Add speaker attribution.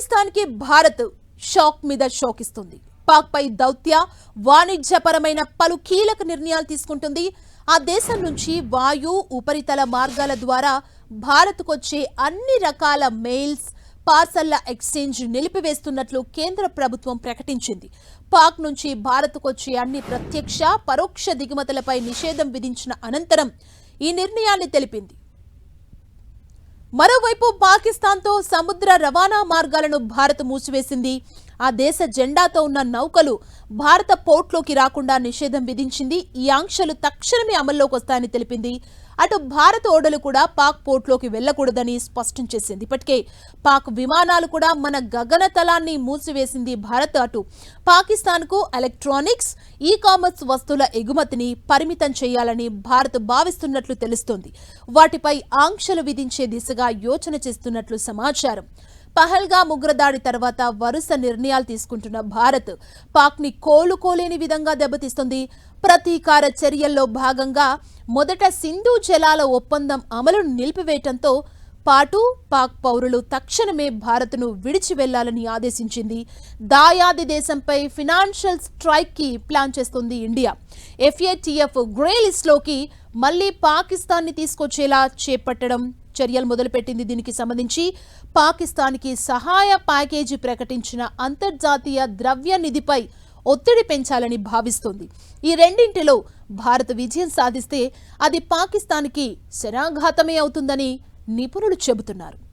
Speaker 1: పాకిస్తాన్కి భారత్ షాక్ మీద షాక్ ఇస్తుంది పాక్ పై దౌత్య వాణిజ్యపరమైన పలు కీలక నిర్ణయాలు తీసుకుంటుంది. ఆ దేశం నుంచి వాయు ఉపరితల మార్గాల ద్వారా భారత్కొచ్చే అన్ని రకాల మెయిల్స్ పార్సల్ల ఎక్స్చేంజ్ నిలిపివేస్తున్నట్లు కేంద్ర ప్రభుత్వం ప్రకటించింది. పాక్ నుంచి భారత్కొచ్చే అన్ని ప్రత్యక్ష పరోక్ష దిగుమతులపై నిషేధం విధించిన అనంతరం ఈ నిర్ణయాన్ని తెలిపింది. మరోవైపు పాకిస్తాన్తో సముద్ర రవాణా మార్గాలను భారత్ మూసివేసింది. ఆ దేశ జెండాతో ఉన్న నౌకలు భారత పోర్ట్లోకి రాకుండా నిషేధం విధించింది. ఈ ఆంక్షలు తక్షణమే అమల్లోకి వస్తాయని తెలిపింది. అటు భారత ఓడలు కూడా పాక్ పోర్ట్లోకి వెళ్ళకూడదని స్పష్టం చేసింది. ఇప్పటికే పాక్ విమానాలు కూడా మన గగనతలాన్ని మూసివేసింది భారత్. అటు పాకిస్తాన్కు ఎలక్ట్రానిక్స్ ఈ కామర్స్ వస్తువుల ఎగుమతిని పరిమితం చేయాలని భారత్ భావిస్తున్నట్లు తెలుస్తోంది. వాటిపై ఆంక్షలు విధించే దిశగా యోచన చేస్తున్నట్లు సమాచారం. పహల్గా ఉగ్రదాడి తర్వాత వరుస నిర్ణయాలు తీసుకుంటున్న భారత్ పాక్ని కోలుకోలేని విధంగా దెబ్బతీస్తుంది. ప్రతీకార చర్యల్లో భాగంగా మొదట సింధు జలాల ఒప్పందం అమలును నిలిపివేయటంతో పాటు పాక్ పౌరులు తక్షణమే భారత్ను విడిచి వెళ్ళాలని ఆదేశించింది. దాయాది దేశంపై ఫినాన్షియల్ స్ట్రైక్కి ప్లాన్ చేస్తుంది ఇండియా. ఎఫ్ఏటిఎఫ్ గ్రే లిస్ట్లోకి మళ్ళీ పాకిస్తాన్ని తీసుకొచ్చేలా చేపట్టడం చర్యలు మొదలుపెట్టింది. దీనికి సంబంధించి పాకిస్తాన్కి సహాయ ప్యాకేజీ ప్రకటించిన అంతర్జాతీయ ద్రవ్య నిధిపై ఒత్తిడి పెంచాలని భావిస్తోంది. ఈ రెండింటిలో భారత్ విజయం సాధిస్తే అది పాకిస్తాన్కి శరాఘాతమే అవుతుందని నిపుణులు చెబుతున్నారు.